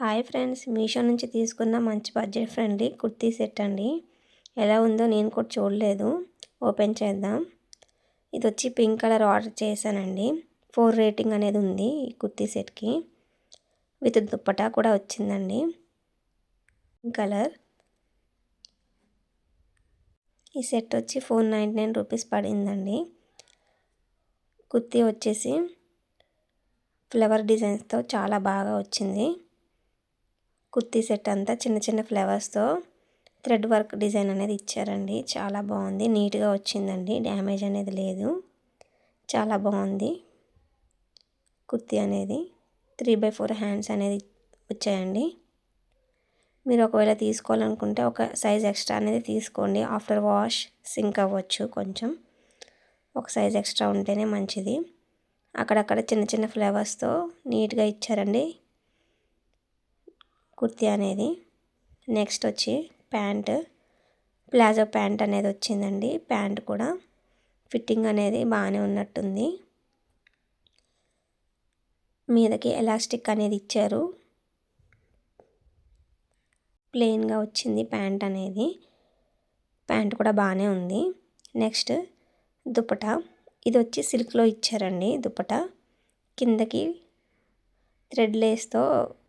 Hi friends Meesho నుంచి తీసుకున్న మంచి బడ్జెట్ ఫ్రెండ్లీ కుర్తీ సెట్ అండి. ఎలా ఉందో నేను కూడా చూడలేదు. ఓపెన్ చేద్దాం. ఇది వచ్చి పింక్ కలర్ ఆర్డర్ చేశానండి. ఫోర్ రేటింగ్ అనేది ఉంది ఈ కుర్తీ సెట్కి. విత్ దుప్పటా కూడా వచ్చిందండి. Pink colour. ఈ సెట్ వచ్చి ఫోర్ నైంటీ నైన్ రూపీస్ పడిందండి. కుర్తీ వచ్చేసి ఫ్లవర్ డిజైన్స్తో చాలా బాగా వచ్చింది. కుర్తీ సెట్ అంతా చిన్న చిన్న ఫ్లవర్స్తో థ్రెడ్ వర్క్ డిజైన్ అనేది ఇచ్చారండి. చాలా బాగుంది. నీట్గా వచ్చిందండి. డ్యామేజ్ అనేది లేదు. చాలా బాగుంది. కుర్తీ అనేది త్రీ బై ఫోర్ హ్యాండ్స్ అనేది వచ్చాయండి. మీరు ఒకవేళ తీసుకోవాలనుకుంటే ఒక సైజ్ ఎక్స్ట్రా అనేది తీసుకోండి. ఆఫ్టర్ వాష్ సింక్ అవ్వచ్చు కొంచెం. ఒక సైజ్ ఎక్స్ట్రా ఉంటేనే మంచిది. అక్కడక్కడ చిన్న చిన్న ఫ్లవర్స్తో నీట్గా ఇచ్చారండి. కుర్తీ అనేది నెక్స్ట్ వచ్చి ప్యాంట్. ప్లాజో ప్యాంట్ అనేది వచ్చిందండి. ప్యాంట్ కూడా ఫిట్టింగ్ అనేది బాగానే ఉన్నట్టుంది. మీదకి ఎలాస్టిక్ అనేది ఇచ్చారు. ప్లెయిన్గా వచ్చింది ప్యాంట్ అనేది. ప్యాంట్ కూడా బాగానే ఉంది. నెక్స్ట్ దుపట ఇది వచ్చి సిల్క్లో ఇచ్చారండి దుపట కిందకి థ్రెడ్ లేస్తో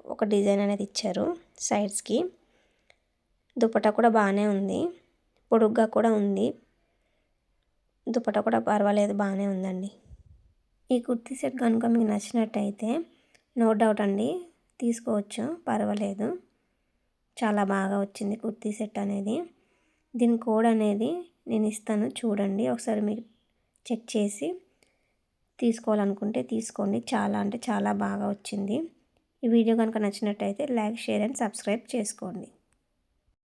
ఒక డిజైన్ అనేది ఇచ్చారు సైడ్స్కి. దుపట్టా కూడా బాగానే ఉంది. పొడుగ్గా కూడా ఉంది. దుపట్టా కూడా పర్వాలేదు బాగానే ఉందండి. ఈ కుర్తీ సెట్ కనుక మీకు నచ్చినట్టయితే నో డౌట్ అండి తీసుకోవచ్చు పర్వాలేదు. చాలా బాగా వచ్చింది కుర్తీ సెట్ అనేది. దీని కోడ్ అనేది నేను ఇస్తాను చూడండి. ఒకసారి మీరు చెక్ చేసి తీసుకోవాలనుకుంటే తీసుకోండి. చాలా అంటే చాలా బాగా వచ్చింది. ఈ వీడియో కనుక నచ్చినట్టయితే లైక్ షేర్ అండ్ సబ్స్క్రైబ్ చేసుకోండి.